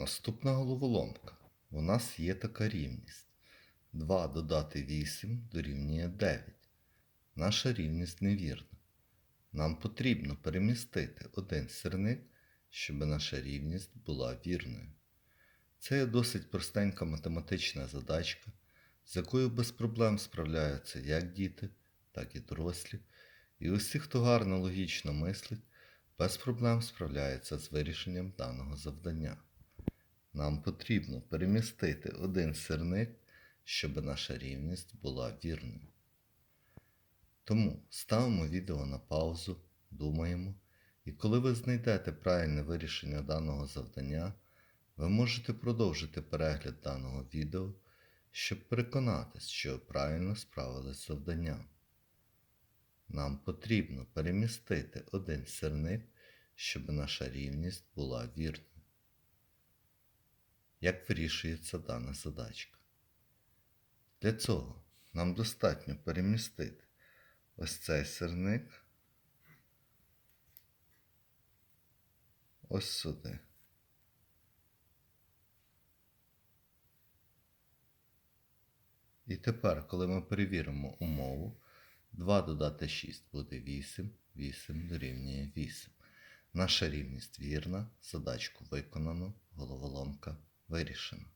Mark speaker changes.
Speaker 1: Наступна головоломка. У нас є така рівність. 2 додати 8 дорівнює 9. Наша рівність невірна. Нам потрібно перемістити один сірник, щоб наша рівність була вірною. Це є досить простенька математична задачка, з якою без проблем справляються як діти, так і дорослі. І усі, хто гарно логічно мислить, без проблем справляється з вирішенням даного завдання. Нам потрібно перемістити один сирник, щоб наша рівність була вірною. Тому ставимо відео на паузу, думаємо, і коли ви знайдете правильне вирішення даного завдання, ви можете продовжити перегляд даного відео, щоб переконатись, що правильно справились з завданням. Нам потрібно перемістити один сирник, щоб наша рівність була вірною. Як вирішується дана задачка? Для цього нам достатньо перемістити ось цей сирник ось сюди. І тепер, коли ми перевіримо умову, 2 додати 6 буде 8, 8 дорівнює 8. Наша рівність вірна, задачку виконано, головоломка вирішена.